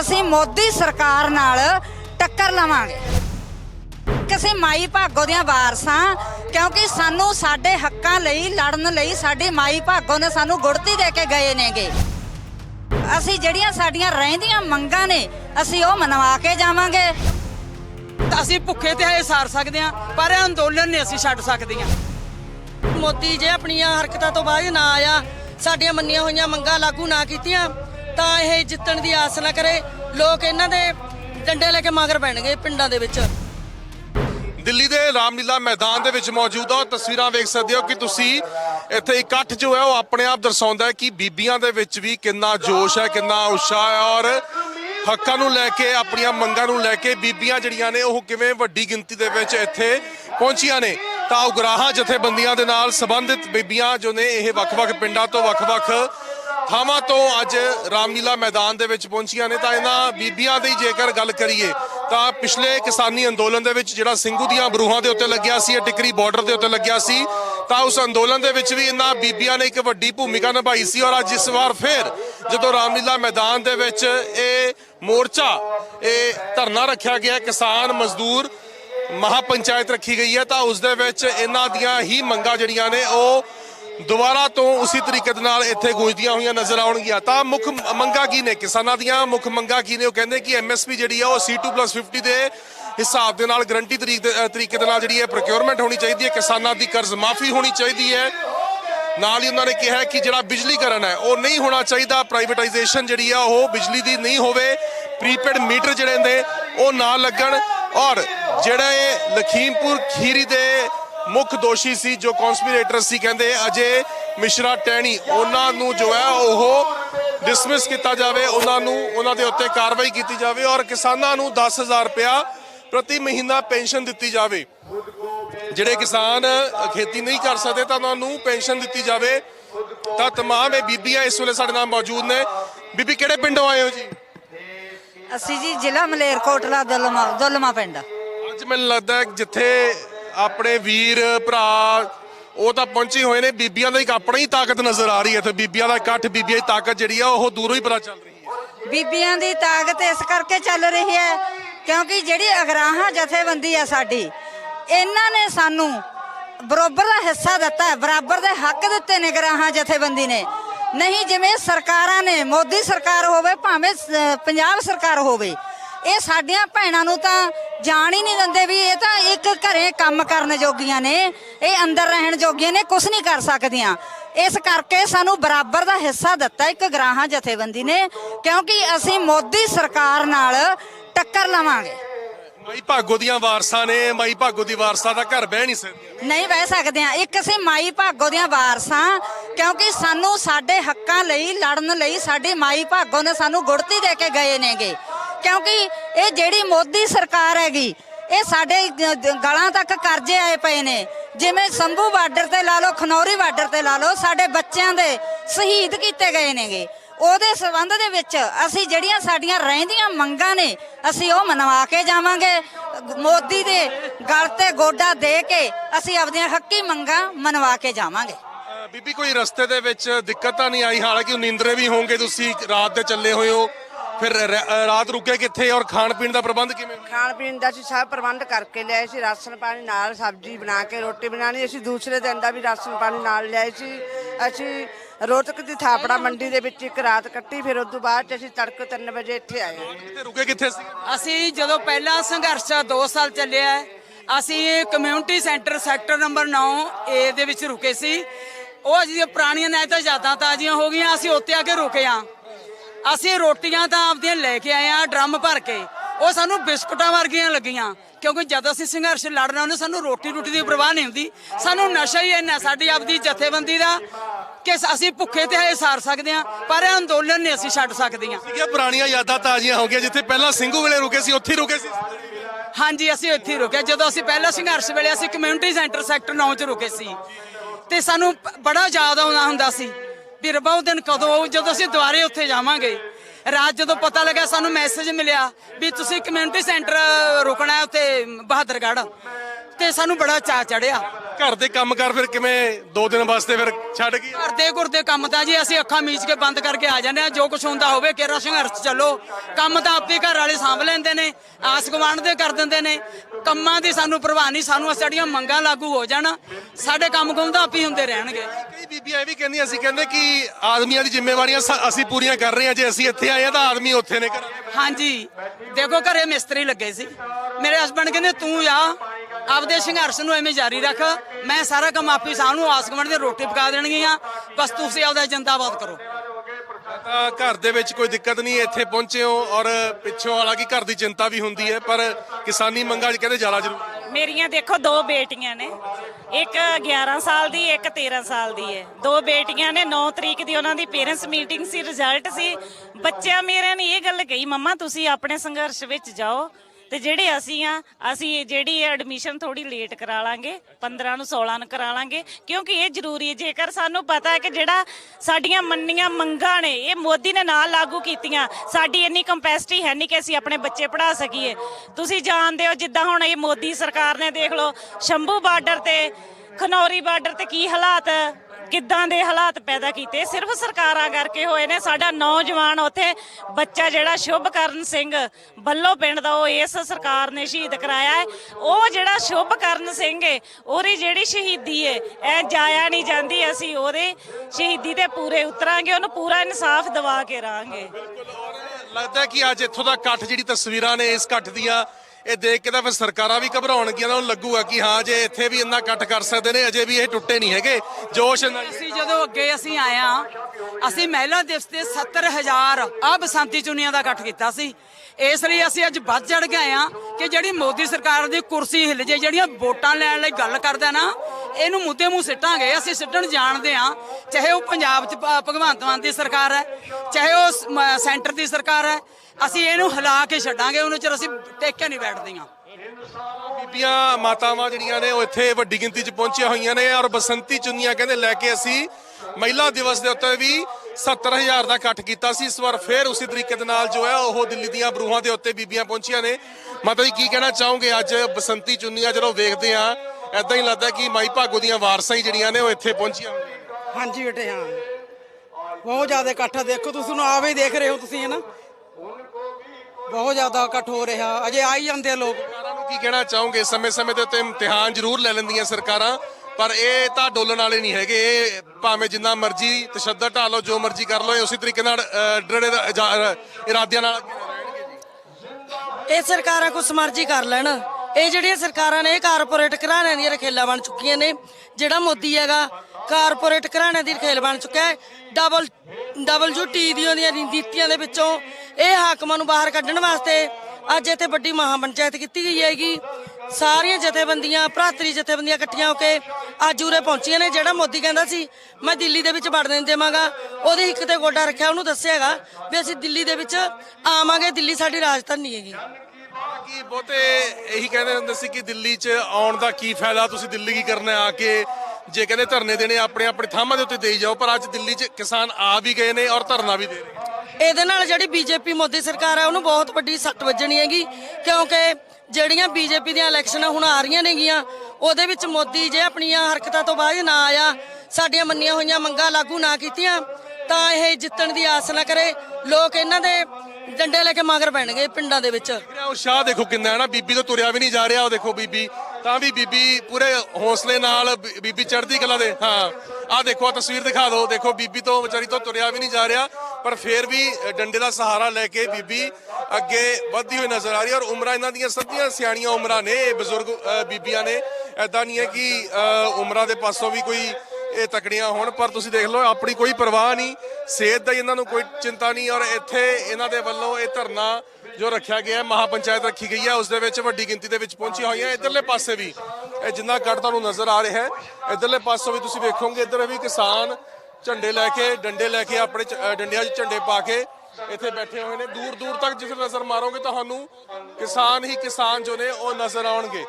ਅਸੀਂ ਮੋਦੀ ਸਰਕਾਰ ਨਾਲ ਟੱਕਰ ਲਵਾਂਗੇ। ਕਿਸੇ ਮਾਈ ਭਾਗੋ ਦੀਆਂ ਵਾਰਸਾਂ, ਕਿਉਂਕਿ ਸਾਨੂੰ ਸਾਡੇ ਹੱਕਾਂ ਲਈ, ਲੜਨ ਲਈ ਸਾਡੀ ਮਾਈ ਭਾਗੋ ਨੇ ਸਾਨੂੰ ਗੁੜਤੀ ਦੇ ਕੇ ਗਏ ਨੇਗੇ। ਅਸੀਂ ਜਿਹੜੀਆਂ ਸਾਡੀਆਂ ਰਹਿੰਦੀਆਂ ਮੰਗਾਂ ਨੇ, ਅਸੀਂ ਉਹ ਮਨਵਾ ਕੇ ਜਾਵਾਂਗੇ। ਅਸੀਂ ਭੁੱਖੇ ਤੇ ਹਏ ਸਾਰ ਸਕਦੇ ਹਾਂ, ਪਰ ਇਹ ਅੰਦੋਲਨ ਨਹੀਂ ਅਸੀਂ ਛੱਡ ਸਕਦੀਆਂ। ਮੋਦੀ ਜੇ ਆਪਣੀਆਂ ਹਰਕਤਾਂ ਤੋਂ ਬਾਅਦ ਨਾ ਆਇਆ, ਸਾਡੀਆਂ ਮੰਨੀਆਂ ਹੋਈਆਂ ਮੰਗਾਂ ਲਾਗੂ ਨਾ ਕੀਤੀਆਂ ਤਾਂ ਇਹ ਜਿੱਤਣ ਦੀ ਆਸ ਨਾ ਕਰੇ। ਲੋਕ ਇਹਨਾਂ ਦੇ ਡੰਡੇ ਲੈ ਕੇ ਮਗਰ ਪੈਣਗੇ ਪਿੰਡਾਂ ਦੇ ਵਿੱਚ। ਦਿੱਲੀ ਦੇ ਰਾਮਲੀਲਾ ਮੈਦਾਨ ਦੇ ਵਿੱਚ ਮੌਜੂਦ ਆ ਤਸਵੀਰਾਂ ਵੇਖ ਸਕਦੇ ਹੋ ਕਿ ਤੁਸੀਂ ਇੱਥੇ ਇਕੱਠ ਜੋ ਹੈ ਉਹ ਆਪਣੇ ਆਪ ਦਰਸਾਉਂਦਾ ਹੈ ਕਿ ਬੀਬੀਆਂ ਦੇ ਵਿੱਚ ਵੀ ਕਿੰਨਾ ਜੋਸ਼ ਹੈ, ਕਿੰਨਾ ਉਤਸ਼ਾਹ ਹੈ ਔਰ ਹੱਕਾਂ ਨੂੰ ਲੈ ਕੇ, ਆਪਣੀਆਂ ਮੰਗਾਂ ਨੂੰ ਲੈ ਕੇ ਬੀਬੀਆਂ ਜਿਹੜੀਆਂ ਨੇ ਉਹ ਕਿਵੇਂ ਵੱਡੀ ਗਿਣਤੀ ਦੇ ਵਿੱਚ ਇੱਥੇ ਪਹੁੰਚੀਆਂ ਨੇ। ਤਾਂ ਉਗਰਾਹਾਂ ਜਥੇਬੰਦੀਆਂ ਦੇ ਨਾਲ ਸੰਬੰਧਿਤ ਬੀਬੀਆਂ ਜੋ ਨੇ ਇਹ ਵੱਖ-ਵੱਖ ਪਿੰਡਾਂ ਤੋਂ ਵੱਖ-ਵੱਖ ਥਾਵਾਂ ਤੋਂ ਅੱਜ ਰਾਮਲੀਲਾ ਮੈਦਾਨ ਦੇ ਵਿੱਚ ਪਹੁੰਚੀਆਂ ਨੇ ਤਾਂ ਇਹਨਾਂ ਬੀਬੀਆਂ ਦੀ ਜੇਕਰ ਗੱਲ ਕਰੀਏ ਤਾਂ ਪਿਛਲੇ ਕਿਸਾਨੀ ਅੰਦੋਲਨ ਦੇ ਵਿੱਚ ਜਿਹੜਾ ਸਿੰਘੂ ਦੀਆਂ ਬਰੂਹਾਂ ਦੇ ਉੱਤੇ ਲੱਗਿਆ ਸੀ, ਇਹ ਟਿਕਰੀ ਬਾਰਡਰ ਦੇ ਉੱਤੇ ਲੱਗਿਆ ਸੀ, ਤਾਂ ਉਸ ਅੰਦੋਲਨ ਦੇ ਵਿੱਚ ਵੀ ਇਹਨਾਂ ਬੀਬੀਆਂ ਨੇ ਇੱਕ ਵੱਡੀ ਭੂਮਿਕਾ ਨਿਭਾਈ ਸੀ ਔਰ ਅੱਜ ਇਸ ਵਾਰ ਫਿਰ ਜਦੋਂ ਰਾਮਲੀਲਾ ਮੈਦਾਨ ਦੇ ਵਿੱਚ ਇਹ ਮੋਰਚਾ, ਇਹ ਧਰਨਾ ਰੱਖਿਆ ਗਿਆ, ਕਿਸਾਨ ਮਜ਼ਦੂਰ ਮਹਾਪੰਚਾਇਤ ਰੱਖੀ ਗਈ ਹੈ, ਤਾਂ ਉਸ ਦੇ ਵਿੱਚ ਇਹਨਾਂ ਦੀਆਂ ਹੀ ਮੰਗਾਂ ਜਿਹੜੀਆਂ ਨੇ ਉਹ ਦੁਬਾਰਾ ਤੋਂ ਉਸੇ ਤਰੀਕੇ ਦੇ ਨਾਲ ਇੱਥੇ ਗੂੰਜਦੀਆਂ ਹੋਈਆਂ ਨਜ਼ਰ ਆਉਣਗੀਆਂ। ਤਾਂ ਮੁੱਖ ਮੰਗਾਂ ਕੀ ਨੇ? ਕਿਸਾਨਾਂ ਦੀਆਂ ਮੁੱਖ ਮੰਗਾਂ ਕੀ ਨੇ? ਉਹ ਕਹਿੰਦੇ ਕਿ ਐਮਐਸਪੀ ਜਿਹੜੀ ਆ, ਉਹ C2+50 ਦੇ ਹਿਸਾਬ ਦੇ ਨਾਲ ਗਰੰਟੀ ਤਰੀਕ ਦੇ- ਤਰੀਕੇ ਦੇ ਨਾਲ ਜਿਹੜੀ ਹੈ ਪ੍ਰੋਕਿਉਰਮੈਂਟ ਹੋਣੀ ਚਾਹੀਦੀ ਹੈ, ਕਿਸਾਨਾਂ ਦੀ ਕਰਜ਼ ਮਾਫੀ ਹੋਣੀ ਚਾਹੀਦੀ ਹੈ। ਨਾਲ ਹੀ ਉਹਨਾਂ ਨੇ ਕਿਹਾ ਕਿ ਜਿਹੜਾ ਬਿਜਲੀਕਰਨ ਹੈ, ਉਹ ਨਹੀਂ ਹੋਣਾ ਚਾਹੀਦਾ। ਪ੍ਰਾਈਵੇਟਾਈਜੇਸ਼ਨ ਜਿਹੜੀ ਆ, ਉਹ ਬਿਜਲੀ ਦੀ ਨਹੀਂ ਹੋਵੇ। ਪ੍ਰੀਪੇਡ ਮੀਟਰ ਜਿਹੜੇ ਨੇ, ਉਹ ਨਾ ਲੱਗਣ। ਔਰ ਜਿਹੜਾ ਜਿਹੜੇ ਲਖੀਮਪੁਰ ਖੀਰੀ ਦੇ ਮੁੱਖ ਦੋਸ਼ੀ ਸੀ ਜੋ ਕਨਸਪੀਰੇਟਰ ਸੀ ਕਹਿੰਦੇ ਅਜੇ ਮਿਸ਼ਰਾ ਟੈਣੀ ਉਹਨਾਂ ਨੂੰ ਜੋ ਹੈ ਉਹ ਡਿਸਮਿਸ ਕੀਤਾ ਜਾਵੇ ਉਹਨਾਂ ਨੂੰ ਉਹਨਾਂ ਦੇ ਉੱਤੇ ਕਾਰਵਾਈ ਕੀਤੀ ਜਾਵੇ ਔਰ ਕਿਸਾਨਾਂ ਨੂੰ 10000 ਰੁਪਇਆ ਪ੍ਰਤੀ ਮਹੀਨਾ ਪੈਨਸ਼ਨ ਦਿੱਤੀ ਜਾਵੇ। ਜਿਹੜੇ ਕਿਸਾਨ ਖੇਤੀ ਨਹੀਂ ਕਰ ਸਕਦੇ ਤਾਂ ਉਹਨਾਂ ਨੂੰ ਪੈਨਸ਼ਨ ਦਿੱਤੀ ਜਾਵੇ। ਤਾਂ ਤਮਾਮ ਇਹ ਬੀਬੀਆਂ ਇਸ ਵੇਲੇ ਸਾਡੇ ਨਾਲ ਮੌਜੂਦ ਨੇ। ਬੀਬੀ ਕਿਹੜੇ ਪਿੰਡੋਂ ਆਏ ਹੋ ਜੀ? ਅਸੀਂ ਜੀ ਜ਼ਿਲ੍ਹਾ ਮਲੇਰਕੋਟਲਾ ਦੁਲਮਾ ਦੁਲਮਾ ਪਿੰਡ। ਅੱਜ ਮੈਨੂੰ ਲੱਗਦਾ ਜਿੱਥੇ ਆਪਣੇ ਵੀਰ, ਭਰਾ, ਉਹ ਤਾਂ ਪਹੁੰਚੇ ਹੋਏ ਨੇ। ਬੀਬੀਆਂ ਦਾ ਇੱਕ ਆਪਣਾ ਹੀ ਤਾਕਤ ਨਜ਼ਰ ਆ ਰਹੀ ਹੈ। ਤੇ ਬੀਬੀਆਂ ਦਾ ਇਕੱਠ, ਬੀਬੀਆਂ ਦੀ ਤਾਕਤ ਜਿਹੜੀ ਆ, ਉਹ ਦੂਰੋਂ ਹੀ ਪਤਾ ਚੱਲ ਰਹੀ ਹੈ। ਬੀਬੀਆਂ ਦੀ ਤਾਕਤ ਇਸ ਕਰਕੇ ਚੱਲ ਰਹੀ ਹੈ ਕਿਉਂਕਿ ਜਿਹੜੀ ਅਗਰਾਹਾਂ ਜਥੇਬੰਦੀ ਹੈ ਸਾਡੀ, ਇਹਨਾਂ ਨੇ ਸਾਨੂੰ ਬਰਾਬਰ ਦਾ ਹਿੱਸਾ ਦਿੱਤਾ ਹੈ, ਬਰਾਬਰ ਦੇ ਹੱਕ ਦਿੱਤੇ ਨੇ ਅਗਰਾਹਾਂ ਜਥੇਬੰਦੀ ਨੇ। ਨਹੀਂ, ਜਿਵੇਂ ਸਰਕਾਰਾਂ ਨੇ, ਮੋਦੀ ਸਰਕਾਰ ਹੋਵੇ, ਭਾਵੇਂ ਪੰਜਾਬ ਸਰਕਾਰ ਹੋਵੇ, ਇਹ ਸਾਡੀਆਂ ਭੈਣਾਂ ਨੂੰ ਤਾਂ ਜਾਣ ਹੀ ਨਹੀਂ ਦਿੰਦੇ ਵੀ ਇਹ ਤਾਂ ਇੱਕ ਘਰੇ ਕੰਮ ਕਰਨ ਜੋਗੀਆਂ ਨੇ ਇਹ ਅੰਦਰ ਰਹਿਣ ਜੋਗੀਆਂ ਨੇ ਕੁਝ ਨਹੀਂ ਕਰ ਸਕਦੀਆਂ। ਇਸ ਕਰਕੇ ਸਾਨੂੰ ਬਰਾਬਰ ਦਾ ਹਿੱਸਾ ਦਿੱਤਾ ਇੱਕ ਗਰਾਹਾਂ ਜਥੇਬੰਦੀ ਨੇ ਕਿਉਂਕਿ ਅਸੀਂ ਮੋਦੀ ਸਰਕਾਰ ਨਾਲ ਟੱਕਰ ਲਵਾਂਗੇ। ਮਾਈ ਭਾਗੋ ਦੀਆਂ ਵਾਰਸਾਂ ਨੇ ਮਾਈ ਭਾਗੋ ਦੀ ਵਾਰਸਾਂ ਦਾ ਘਰ ਬਹਿ ਨਹੀਂ ਸਕਦੀਆਂ। ਨਹੀਂ ਬਹਿ ਸਕਦੇ ਆ ਇੱਕ ਅਸੀਂ ਮਾਈ ਭਾਗੋ ਦੀਆਂ ਵਾਰਸਾਂ ਕਿਉਂਕਿ ਸਾਨੂੰ ਸਾਡੇ ਹੱਕਾਂ ਲਈ ਲੜਨ ਲਈ ਸਾਡੀ ਮਾਈ ਭਾਗੋ ਨੇ ਸਾਨੂੰ ਗੁੜਤੀ ਦੇ ਕੇ ਗਏ ਨੇਗੇ। ਕਿਉਂਕਿ ਇਹ ਜਿਹੜੀ ਮੋਦੀ ਸਰਕਾਰ ਹੈਗੀ, ਇਹ ਸਾਡੇ ਗਲਾਂ ਤੱਕ ਕਰਜ਼ੇ ਆਏ ਪਏ ਨੇ। ਜਿਵੇਂ ਸੰਭੂ ਬਾਰਡਰ ਤੇ ਲਾ ਲਓ, ਖਨੌਰੀ ਬਾਰਡਰ ਤੇ ਲਾ ਲਓ, ਸਾਡੇ ਬੱਚਿਆਂ ਦੇ ਸ਼ਹੀਦ ਕੀਤੇ ਗਏ ਨੇਗੇ। ਉਹਦੇ ਸਬੰਧ ਦੇ ਵਿੱਚ ਅਸੀਂ ਜਿਹੜੀਆਂ ਸਾਡੀਆਂ ਰਹਿੰਦੀਆਂ ਮੰਗਾਂ ਨੇ, ਅਸੀਂ ਉਹ ਮਨਵਾ ਕੇ ਜਾਵਾਂਗੇ। ਮੋਦੀ ਦੇ ਗਲ ਤੇ ਗੋਡਾ ਦੇ ਕੇ ਅਸੀਂ ਆਪਣੀਆਂ ਹੱਕੀ ਮੰਗਾਂ ਮਨਵਾ ਕੇ ਜਾਵਾਂਗੇ। ਬੀਬੀ, ਕੋਈ ਰਸਤੇ ਦੇ ਵਿੱਚ ਦਿੱਕਤ ਤਾਂ ਨਹੀਂ ਆਈ? ਹਾਲਾਂਕਿ ਨਿੰਦਰੇ ਵੀ ਹੋਵੋਗੇ ਤੁਸੀਂ, ਰਾਤ ਦੇ ਚੱਲੇ ਹੋਏ ਹੋ। ਫਿਰ ਰ- ਰਾਤ ਰੁਕੇ ਕਿੱਥੇ ਔਰ ਖਾਣ ਪੀਣ ਦਾ ਪ੍ਰਬੰਧ ਕਿਵੇਂ ਖਾਣ ਪੀਣ ਦਾ ਅਸੀਂ ਸਭ ਪ੍ਰਬੰਧ ਕਰਕੇ ਲਿਆਏ ਸੀ ਰਾਸ਼ਨ ਪਾਣੀ ਨਾਲ ਸਬਜ਼ੀ ਬਣਾ ਕੇ ਰੋਟੀ ਬਣਾਣੀ ਅਸੀਂ ਦੂਸਰੇ ਦਿਨ ਦਾ ਵੀ ਰਾਸ਼ਨ ਪਾਣੀ ਨਾਲ ਲਿਆਏ ਸੀ। ਅਸੀਂ ਰੋਹਤਕ ਦੀ ਥਾਪੜਾ ਮੰਡੀ ਦੇ ਵਿੱਚ ਇੱਕ ਰਾਤ ਕੱਟੀ ਫਿਰ ਉਸ ਤੋਂ ਬਾਅਦ 'ਚ ਅਸੀਂ ਤੜਕੇ 3 ਵਜੇ ਇੱਥੇ ਆਏ। ਕਿੱਥੇ ਰੁਕੇ ਕਿੱਥੇ ਸੀ? ਅਸੀਂ ਜਦੋਂ ਪਹਿਲਾ ਸੰਘਰਸ਼ 2 ਸਾਲ ਚੱਲਿਆ ਹੈ, ਅਸੀਂ community centre sector number 9 A ਦੇ ਵਿੱਚ ਰੁਕੇ ਸੀ। ਉਹ ਜਿਹੜੀਆਂ ਪੁਰਾਣੀਆਂ ਨੇ ਤਾਂ ਯਾਦਾਂ ਤਾਜ਼ੀਆਂ ਹੋ ਗਈਆਂ ਅਸੀਂ ਉੱਤੇ ਆ ਕੇ ਰੁਕੇ ਆ ਅਸੀਂ ਰੋਟੀਆਂ ਤਾਂ ਆਪਦੀਆਂ ਲੈ ਕੇ ਆਏ ਆ ਡਰਮ ਭਰ ਕੇ। ਉਹ ਸਾਨੂੰ ਬਿਸਕੁਟਾਂ ਵਰਗੀਆਂ ਲੱਗੀਆਂ। ਕਿਉਂਕਿ ਜਦ ਅਸੀਂ ਸੰਘਰਸ਼ ਲੜਨਾ ਉਹਨੇ ਸਾਨੂੰ ਰੋਟੀ ਰੋਟੀ ਦੀ ਪਰਵਾਹ ਨਹੀਂ ਹੁੰਦੀ। ਸਾਨੂੰ ਨਸ਼ਾ ਹੀ ਇੰਨਾ ਸਾਡੀ ਆਪਦੀ ਜਥੇਬੰਦੀ ਦਾ ਕਿ ਅਸੀਂ ਭੁੱਖੇ ਤੇ ਹਏ ਸਾਰ ਸਕਦੇ ਹਾਂ ਪਰ ਇਹ ਅੰਦੋਲਨ ਨਹੀਂ ਅਸੀਂ ਛੱਡ ਸਕਦੀਆਂ। ਸੀਗੀਆਂ ਪੁਰਾਣੀਆਂ ਯਾਦਾਂ ਤਾਜ਼ੀਆਂ ਹੋ ਗਈਆਂ ਜਿੱਥੇ ਪਹਿਲਾਂ ਸਿੰਘੂ ਵੇਲੇ ਰੁਕੇ ਸੀ ਉੱਥੇ ਹੀ ਰੁਕੇ ਸੀ। ਹਾਂਜੀ ਅਸੀਂ ਇੱਥੇ ਹੀ ਰੁਕੇ। ਜਦੋਂ ਅਸੀਂ ਪਹਿਲਾ ਸੰਘਰਸ਼ ਵੇਲੇ ਅਸੀਂ ਕਮਿਊਨਿਟੀ ਸੈਂਟਰ ਸੈਕਟਰ 9 ਚ ਰੁਕੇ ਸੀ। ਤੇ ਸਾਨੂੰ ਬੜਾ ਯਾਦ ਆਉਂਦਾ ਹੁੰਦਾ ਸੀ। ਵੀ ਰੱਬਾ ਉਹ ਦਿਨ ਕਦੋਂ ਆਉ ਜਦੋਂ ਅਸੀਂ ਦੁਬਾਰੇ ਉੱਥੇ ਜਾਵਾਂਗੇ। ਰਾਤ ਜਦੋਂ ਪਤਾ ਲੱਗਾ, ਸਾਨੂੰ ਮੈਸੇਜ ਮਿਲਿਆ ਵੀ ਤੁਸੀਂ ਕਮਿਊਨਿਟੀ ਸੈਂਟਰ ਰੁਕਣਾ ਉੱਥੇ, ਬਹਾਦਰਗੜ੍ਹ। ਤੇ ਸਾਨੂੰ ਬੜਾ ਚਾਅ ਚੜਿਆ ਘਰ ਦੇ ਕੰਮ ਕਰ ਫਿਰ ਕਿਵੇਂ ਦੋ ਦਿਨ ਵਾਸਤੇ ਫਿਰ ਛੱਡ ਗਏ? ਘਰ ਦੇ ਘਰ ਦੇ ਕੰਮ ਤਾਂ ਜੀ ਅਸੀਂ ਅੱਖਾਂ ਮੀਚ ਕੇ ਬੰਦ ਕਰਕੇ ਆ ਜਾਂਦੇ ਆ ਜੋ ਕੁਝ ਹੁੰਦਾ ਹੋਵੇ ਕਿਹੜਾ ਸੰਘਰਸ਼ ਚੱਲੋ। ਕੰਮ ਤਾਂ ਆਪੇ ਘਰ ਵਾਲੇ ਸਾਂਭ ਲੈਂਦੇ ਨੇ ਆਸ ਗੁਆਂਢ ਦੇ ਕਰ ਦਿੰਦੇ ਨੇ। ਕੰਮਾਂ ਦੀ ਸਾਨੂੰ ਪ੍ਰਵਾਹ ਨਹੀਂ ਸਾਨੂੰ ਸਾਡੀਆਂ ਮੰਗਾਂ ਲਾਗੂ ਹੋ ਜਾਣ। ਸਾਡੇ ਕੰਮ ਕੁੰਮ ਤਾਂ ਆਪੇ ਹੁੰਦੇ ਰਹਿਣਗੇ। ਕਈ ਬੀਬੀਆਂ ਇਹ ਵੀ ਕਹਿੰਦੀਆਂ ਅਸੀਂ ਕਹਿੰਦੇ ਕਿ ਆਦਮੀਆਂ ਦੀ ਜ਼ਿੰਮੇਵਾਰੀਆਂ ਸ- ਅਸੀਂ ਪੂਰੀਆਂ ਕਰ ਰਹੇ ਹਾਂ। ਜੇ ਅਸੀਂ ਇੱਥੇ ਆਏ ਹਾਂ ਤਾਂ ਆਦਮੀ ਉੱਥੇ ਨੇ ਦੇ। ਹਾਂਜੀ। ਦੇਖੋ ਘਰੇ ਮਿਸਤਰੀ ਲੱਗੇ ਸੀ। ਮੇਰੇ ਹਸਬੰਡ ਕਹਿੰਦੇ ਤੂੰ ਜਾ ਆਪਦੇ ਸੰਘਰਸ਼ ਨੂੰ ਐਵੇਂ ਜਾਰੀ ਰੱਖ। ਮੈਂ ਸਾਰਾ ਕੰਮ ਆਪੇ ਸਾਹ ਨੂੰ ਆਸ ਗੁਆਂਢ ਦੇ ਰੋਟੀ ਪਕਾ ਦੇਣਗੀਆਂ। ਬਸ ਤੁਸੀਂ ਆਪਦਾ ਜਿੰਦਾਬਾਦ ਕਰੋ। ਤਾਂ ਘਰ ਦੇ ਵਿੱਚ ਕੋਈ ਦਿੱਕਤ ਨਹੀਂ ਇੱਥੇ ਪਹੁੰਚੇ ਹੋ ਔਰ ਪਿੱਛੋਂ ਹਾਲਾਂਕਿ ਘਰ ਦੀ ਚਿੰਤਾ ਵੀ ਹੁੰਦੀ ਹੈ ਪਰ ਕਿਸਾਨੀ ਮੰਗਾਂ 'ਚ ਕਹਿੰਦੇ ਜ਼ਿਆਦਾ ਜ਼ਰੂਰੀ। ਮੇਰੀਆਂ ਦੇਖੋ ਦੋ ਬੇਟੀਆਂ ਨੇ ਇੱਕ 11 ਸਾਲ ਦੀ ਇੱਕ 13 ਸਾਲ ਦੀ ਹੈ। ਦੋ ਬੇਟੀਆਂ ਨੇ 9 ਤਰੀਕ ਦੀ ਉਹਨਾਂ ਦੀ ਪੇਰੈਂਟਸ ਮੀਟਿੰਗ ਸੀ ਰਿਜ਼ਲਟ ਸੀ। ਬੱਚਿਆਂ ਮੇਰਿਆਂ ਨੇ ਇਹ ਗੱਲ ਕਹੀ ਮੰਮਾ ਤੁਸੀਂ ਆਪਣੇ ਸੰਘਰਸ਼ ਵਿੱਚ ਜਾਓ ਤੇ ਜਿਹੜੇ ਅਸੀਂ ਆ, ਅਸੀਂ ਜਿਹੜੀ ਐਡਮਿਸ਼ਨ ਥੋੜੀ ਲੇਟ ਕਰਾ ਲਾਂਗੇ 15 ਨੂੰ 16 ਨੂੰ ਕਰਾ ਲਾਂਗੇ, ਕਿਉਂਕਿ ਇਹ ਜ਼ਰੂਰੀ ਹੈ। ਜੇਕਰ ਸਾਨੂੰ ਪਤਾ ਹੈ ਕਿ ਜਿਹੜਾ ਸਾਡੀਆਂ ਮੰਨੀਆਂ ਮੰਗਾਂ ਨੇ, ਇਹ ਮੋਦੀ ਨੇ ਨਾਲ ਲਾਗੂ ਕੀਤੀਆਂ, ਸਾਡੀ ਇੰਨੀ ਕੰਪੈਸਿਟੀ ਹੈ ਨਹੀਂ ਕਿ ਅਸੀਂ ਆਪਣੇ ਬੱਚੇ ਪੜ੍ਹਾ ਸਕੀਏ। ਤੁਸੀਂ ਜਾਣਦੇ ਹੋ, ਜਿੱਦਾਂ ਹੁਣ ਇਹ ਮੋਦੀ ਸਰਕਾਰ ਨੇ ਦੇਖ ਲਓ, ਸ਼ੰਭੂ ਬਾਰਡਰ ਤੇ, ਖਨੌਰੀ ਬਾਰਡਰ ਤੇ ਕੀ ਹਾਲਾਤ? ਕਿੱਦਾਂ ਦੇ ਹਾਲਾਤ ਪੈਦਾ ਕੀਤੇ? ਸਿਰਫ ਸਰਕਾਰਾਂ ਕਰਕੇ ਹੋਏ ਨੇ। ਸਾਡਾ ਨੌਜਵਾਨ ਉੱਥੇ ਬੱਚਾ ਜਿਹੜਾ ਸ਼ੁਭਕਰਨ ਸਿੰਘ ਬੱਲੋ ਪਿੰਡ ਦਾ ਉਹ ਇਸ ਸਰਕਾਰ ਨੇ ਸ਼ਹੀਦ ਕਰਾਇਆ ਹੈ। ਉਹ ਜਿਹੜਾ ਸ਼ੁਭਕਰਨ ਸਿੰਘ ਹੈ ਉਹਦੀ ਜਿਹੜੀ ਸ਼ਹੀਦੀ ਹੈ ਇਹ ਜਾਇਆ ਨਹੀਂ ਜਾਂਦੀ। ਅਸੀਂ ਉਹਦੇ ਸ਼ਹੀਦੀ ਤੇ ਪੂਰੇ ਉਤਰਾਂਗੇ, ਉਹਨੂੰ ਪੂਰਾ ਇਨਸਾਫ ਦਿਵਾ ਕੇ ਰਹਾਂਗੇ। ਲੱਗਦਾ ਕਿ ਅੱਜ ਇੱਥੋਂ ਦਾ ਇਕੱਠ, ਜਿਹੜੀ ਤਸਵੀਰਾਂ ਨੇ ਇਸ ਇਕੱਠ ਦੀਆਂ ਇਹ ਦੇਖ ਕੇ ਤਾਂ ਫਿਰ ਸਰਕਾਰਾਂ ਵੀ ਘਬਰਾਉਣਗੀਆਂ ਉਹਨਾਂ ਨੂੰ ਲੱਗੂਗਾ ਕਿ ਹਾਂ, ਜੇ ਇੱਥੇ ਵੀ ਇੰਨਾ ਇਕੱਠ ਕਰ ਸਕਦੇ ਨੇ, ਅਜੇ ਵੀ ਇਹ ਟੁੱਟੇ ਨਹੀਂ ਹੈਗੇ। ਜੋਸ਼ ਅਸੀਂ ਜਦੋਂ ਅੱਗੇ ਅਸੀਂ ਆਇਆ ਅਸੀਂ ਮਹਿਲਾ ਦਿਵਸ ਤੇ 70000 ਆ ਬਸੰਤੀ ਚੁੰਨੀਆਂ ਦਾ ਇਕੱਠ ਕੀਤਾ ਸੀ। ਇਸ ਲਈ ਅਸੀਂ ਅੱਜ ਵੱਧ ਚੜ ਗਏ ਆ ਕਿ ਜਿਹੜੀ ਮੋਦੀ ਸਰਕਾਰ ਦੀ ਕੁਰਸੀ ਹਿੱਲ ਜੇ, ਜਿਹੜੀਆਂ ਵੋਟਾਂ ਲੈਣ ਲਈ ਗੱਲ ਕਰਦਾ ਨਾ ਇਹਨੂੰ ਮੁੱਦੇ ਮੂੰਹ ਸਿੱਟਾਂਗੇ, ਅਸੀਂ ਸਿੱਟਣ ਜਾਣਦੇ ਆ ਚਾਹੇ ਉਹ ਪੰਜਾਬ 'ਚ ਭਗਵੰਤ ਮਾਨ ਦੀ ਸਰਕਾਰ ਹੈ, ਚਾਹੇ ਉਹ ਸੈਂਟਰ ਦੀ ਸਰਕਾਰ ਹੈ, ਅਸੀਂ ਇਹਨੂੰ ਹਿਲਾ ਕੇ ਛੱਡਾਂਗੇ, ਉਹਨੂੰ ਚਿਰ ਅਸੀਂ ਟੇਕਿਆ ਨਹੀਂ ਬੈਠਦੀਆਂ। ਬੀਬੀਆਂ, ਮਾਤਾਵਾਂ ਜਿਹੜੀਆਂ ਨੇ, ਉਹ ਇੱਥੇ ਵੱਡੀ ਗਿਣਤੀ 'ਚ ਪਹੁੰਚੀਆਂ ਹੋਈਆਂ ਨੇ ਔਰ ਬਸੰਤੀ ਚੁੰਨੀਆਂ ਕਹਿੰਦੇ ਲੈ ਕੇ ਅਸੀਂ ਮਹਿਲਾ ਦਿਵਸ ਦੇ ਉੱਤੇ ਵੀ 70000 ਦਾ ਇਕੱਠ ਕੀਤਾ ਸੀ। ਇਸ ਵਾਰ ਫੇਰ ਉਸੇ ਤਰੀਕੇ ਦੇ ਨਾਲ ਜੋ ਹੈ, ਉਹ ਦਿੱਲੀ ਦੀਆਂ ਬਰੂਹਾਂ ਦੇ ਉੱਤੇ ਬੀਬੀਆਂ ਪਹੁੰਚੀਆਂ ਨੇ। ਮਾਤਾ ਜੀ, ਕੀ ਕਹਿਣਾ ਚਾਹੋਗੇ ਅੱਜ ਬਸੰਤੀ ਚੁੰਨੀਆਂ ਜਦੋਂ ਵੇਖਦੇ ਆ ਐਦਾਂ ਹੀ ਲੱਗਦਾ ਕਿ ਮਾਈ ਭਾਗੋ ਦੀਆਂ ਵਾਰਸਾਂ ਹੀ ਜਿਹੜੀਆਂ ਨੇ ਉਹ ਇੱਥੇ ਪਹੁੰਚੀਆਂ ਹੋਈਆਂ ਨੇ। ਹਾਂਜੀ ਬੇਟੇ ਹਾਂ। ਬਹੁਤ ਜ਼ਿਆਦਾ ਇਕੱਠ ਆ, ਦੇਖੋ ਤੁਸੀਂ ਨੂੰ ਆਵੇ ਹੀ ਦੇਖ ਰਹੇ ਹੋ ਤੁਸੀਂ ਹੈ ਨਾ ਬਹੁਤ ਜ਼ਿਆਦਾ ਇਕੱਠ ਹੋ ਰਿਹਾ। ਅਜੇ ਆ ਹੀ ਜਾਂਦੇ ਆ ਲੋਕ। ਸਰਕਾਰਾਂ ਨੂੰ ਕੀ ਕਹਿਣਾ ਚਾਹੋਗੇ? ਸਮੇਂ-ਸਮੇਂ ਦੇ ਉੱਤੇ ਇਮਤਿਹਾਨ ਜ਼ਰੂਰ ਲੈ ਲੈਂਦੀਆਂ ਸਰਕਾਰਾਂ ਪਰ ਇਹ ਤਾਂ ਡੋਲਣ ਵਾਲੇ ਨਹੀਂ ਹੈਗੇ। ਇਹ ਭਾਵੇਂ ਜਿੰਨਾ ਮਰਜ਼ੀ ਤਸ਼ੱਦਦ ਢਾ ਲਓ ਜੋ ਮਰਜ਼ੀ ਕਰ ਲਓ ਇਹ ਉਸੇ ਤਰੀਕੇ ਨਾਲ ਅ, ਡਰੇ ਦਾ ਇਰਾਦਿਆਂ ਨਾਲ ਇਹ ਸਰਕਾਰਾਂ ਕੁਛ ਮਰਜ਼ੀ ਕਰ ਲੈਣ। ਇਹ ਜਿਹੜੀਆਂ ਸਰਕਾਰਾਂ ਨੇ, ਇਹ ਕਾਰਪੋਰੇਟ ਘਰਾਣਿਆਂ ਦੀਆਂ ਰਖੇਲਾ ਬਣ ਚੁੱਕੀਆਂ ਨੇ, ਜਿਹੜਾ ਮੋਦੀ ਹੈਗਾ, ਕਾਰਪੋਰੇਟ ਘਰਾਣਿਆਂ ਦੀ ਰਖੇਲ ਬਣ ਚੁੱਕਾ ਹੈ। ਡਬਲ ਡਬਲਯੂਟੀ ਦੀਆਂ ਦੀਆਂ ਨੀਤੀਆਂ ਦੇ ਵਿੱਚੋਂ ਇਹ ਹਾਕਮਾਂ ਨੂੰ ਬਾਹਰ ਕੱਢਣ ਵਾਸਤੇ ਅੱਜ ਇੱਥੇ ਵੱਡੀ ਮਹਾ ਪੰਚਾਇਤ ਕੀਤੀ ਗਈ ਹੈਗੀ। ਸਾਰੀਆਂ ਜਥੇਬੰਦੀਆਂ, ਭਰਾਤਰੀ ਜਥੇਬੰਦੀਆਂ ਇਕੱਠੀਆਂ ਹੋ ਕੇ ਅੱਜ ਉਰੇ ਪਹੁੰਚੀਆਂ ਨੇ। ਜਿਹੜਾ ਮੋਦੀ ਕਹਿੰਦਾ ਸੀ, ਮੈਂ ਦਿੱਲੀ ਦੇ ਵਿੱਚ ਵੜ ਦੇਣ ਦੇਵਾਂਗਾ। ਉਹਦੇ ਇੱਕ ਤੇ ਗੋਡਾ ਰੱਖਿਆ, ਉਹਨੂੰ ਦੱਸਿਆਗਾ ਵੀ ਅਸੀਂ ਦਿੱਲੀ ਦੇ ਵਿੱਚ ਆਵਾਂਗੇ, ਦਿੱਲੀ ਸਾਡੀ ਰਾਜਧਾਨੀ ਹੈਗੀ। ਕਿ ਬਹੁਤੇ ਇਹੀ ਕਹਿੰਦੇ ਹੁੰਦੇ ਸੀ ਕਿ ਦਿੱਲੀ 'ਚ ਆਉਣ ਦਾ ਕੀ ਫਾਇਦਾ? ਤੁਸੀਂ ਦਿੱਲੀ ਕੀ ਕਰਨਾ ਆ ਕੇ? ਜੇ ਕਹਿੰਦੇ ਧਰਨੇ ਦੇਣੇ, ਆਪਣੇ ਆਪਣੇ ਥਾਵਾਂ ਦੇ ਉੱਤੇ ਦੇਈ ਜਾਓ, ਪਰ ਅੱਜ ਦਿੱਲੀ 'ਚ ਕਿਸਾਨ ਆ ਵੀ ਗਏ ਨੇ ਔਰ ਧਰਨਾ ਵੀ ਦੇ ਰਹੇ ਨੇ। ਇਹਦੇ ਨਾਲ ਜਿਹੜੀ ਬੀਜੇਪੀ ਮੋਦੀ ਸਰਕਾਰ ਹੈ ਉਹਨੂੰ ਬਹੁਤ ਵੱਡੀ ਸੱਟ ਵੱਜਣੀ ਹੈਗੀ, ਕਿਉਂਕਿ ਜਿਹੜੀਆਂ ਬੀਜੇਪੀ ਦੀਆਂ ਇਲੈਕਸ਼ਨਾਂ ਹੁਣ ਆ ਰਹੀਆਂ ਨੇਗੀਆਂ, ਉਹਦੇ ਵਿੱਚ ਮੋਦੀ ਜੇ ਆਪਣੀਆਂ ਹਰਕਤਾਂ ਤੋਂ ਬਾਅਦ ਨਾ ਆਇਆ, ਸਾਡੀਆਂ ਮੰਨੀਆਂ ਹੋਈਆਂ ਮੰਗਾਂ ਲਾਗੂ ਨਾ ਕੀਤੀਆਂ, ਤਾਂ ਇਹ ਜਿੱਤਣ ਦੀ ਆਸ ਨਾ ਕਰੇ। ਲੋਕ ਇਹਨਾਂ ਦੇ ਡੰਡੇ ਲੈ ਕੇ ਮਗਰ ਪੈਣਗੇ ਪਿੰਡਾਂ ਦੇ ਵਿੱਚ। ਉਹ ਸ਼ਾਹ ਦੇਖੋ ਕਿੰਨਾ ਹੈ ਨਾ, ਬੀਬੀ ਤੋਂ ਤੁਰਿਆ ਵੀ ਨਹੀਂ ਜਾ ਰਿਹਾ ਉਹ ਦੇਖੋ ਬੀਬੀ। ਤਾਂ ਵੀ ਬੀਬੀ ਪੂਰੇ ਹੌਸਲੇ ਨਾਲ ਬੀਬੀ ਚੜ੍ਹਦੀ ਕਲਾ ਦੇ, ਹਾਂ। ਆਹ ਦੇਖੋ, ਆਹ ਤਸਵੀਰ ਦਿਖਾ ਦਿਓ। ਦੇਖੋ, ਬੀਬੀ ਤੋਂ ਵਿਚਾਰੀ ਤੋਂ ਤੁਰਿਆ ਵੀ ਨਹੀਂ ਜਾ ਰਿਹਾ, ਪਰ ਫੇਰ ਵੀ ਡੰਡੇ ਦਾ ਸਹਾਰਾ ਲੈ ਕੇ ਬੀਬੀ ਅੱਗੇ ਵੱਧਦੀ ਹੋਈ ਨਜ਼ਰ ਆ ਰਹੀ ਔਰ ਉਮਰਾਂ ਇਹਨਾਂ ਦੀਆਂ ਸੱਚੀਆਂ ਸਿਆਣੀਆਂ ਉਮਰਾਂ ਨੇ ਬਜ਼ੁਰਗ ਬੀਬੀਆਂ ਨੇ। ਐਦਾਂ ਨਹੀਂ ਹੈ ਕਿ ਉਮਰਾਂ ਦੇ ਪਾਸੋਂ ਵੀ ਕੋਈ ਇਹ ਤਕੜੀਆਂ ਹੋਣ, ਪਰ ਤੁਸੀਂ ਦੇਖ ਲਓ, ਆਪਣੀ ਕੋਈ ਪਰਵਾਹ ਨਹੀਂ। ਸਿਹਤ ਦਾ ਇਹਨਾਂ ਨੂੰ ਕੋਈ ਚਿੰਤਾ ਨਹੀਂ, ਔਰ ਇੱਥੇ ਇਹਨਾਂ ਦੇ ਵੱਲੋਂ ਇਹ ਧਰਨਾ ਜੋ ਰੱਖਿਆ ਗਿਆ ਹੈ ਮਹਾ ਪੰਚਾਇਤ ਰੱਖੀ ਗਈ ਹੈ, ਉਸ ਦੇ ਵਿੱਚ ਵੱਡੀ ਗਿਣਤੀ ਦੇ ਵਿੱਚ ਪਹੁੰਚੀਆਂ ਹੋਈਆਂ। ਇਧਰਲੇ ਪਾਸੇ ਵੀ, ਇਹ ਜਿੰਨਾ ਕੱਟ ਤੁਹਾਨੂੰ ਨਜ਼ਰ ਆ ਰਿਹਾ ਹੈ, ਇਧਰਲੇ ਪਾਸੋਂ ਵੀ ਤੁਸੀਂ ਵੇਖੋਗੇ, ਇੱਧਰ ਵੀ ਕਿਸਾਨ ਝੰਡੇ ਲੈ ਕੇ, ਡੰਡੇ ਲੈ ਕੇ ਆਪਣੇ ਡੰਡਿਆਂ 'ਚ ਝੰਡੇ ਪਾ ਕੇ ਇੱਥੇ ਬੈਠੇ ਹੋਏ ਨੇ। ਦੂਰ ਦੂਰ ਤੱਕ ਜਿੱਥੇ ਨਜ਼ਰ ਮਾਰੋਗੇ, ਤੁਹਾਨੂੰ ਕਿਸਾਨ ਹੀ ਕਿਸਾਨ ਜੋ ਨੇ, ਉਹ ਨਜ਼ਰ ਆਉਣਗੇ।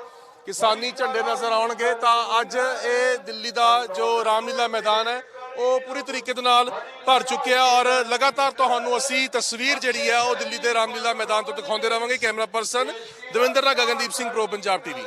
ਕਿਸਾਨੀ ਝੰਡੇ ਨਜ਼ਰ ਆਉਣਗੇ ਤਾਂ ਅੱਜ ਇਹ ਦਿੱਲੀ ਦਾ ਜੋ ਰਾਮਲੀਲਾ ਮੈਦਾਨ ਹੈ, ਉਹ ਪੂਰੀ ਤਰੀਕੇ ਦੇ ਨਾਲ ਭਰ ਚੁੱਕਿਆ ਔਰ ਲਗਾਤਾਰ ਤੁਹਾਨੂੰ ਅਸੀਂ ਤਸਵੀਰ ਜਿਹੜੀ ਹੈ ਉਹ ਦਿੱਲੀ ਦੇ ਰਾਮਲੀਲਾ ਮੈਦਾਨ ਤੋਂ ਦਿਖਾਉਂਦੇ ਰਵਾਂਗੇ। ਕੈਮਰਾ ਪਰਸਨ ਦਵਿੰਦਰ ਦਾ ਗਗਨਦੀਪ ਸਿੰਘ, ਪ੍ਰੋ ਪੰਜਾਬ ਟੀਵੀ।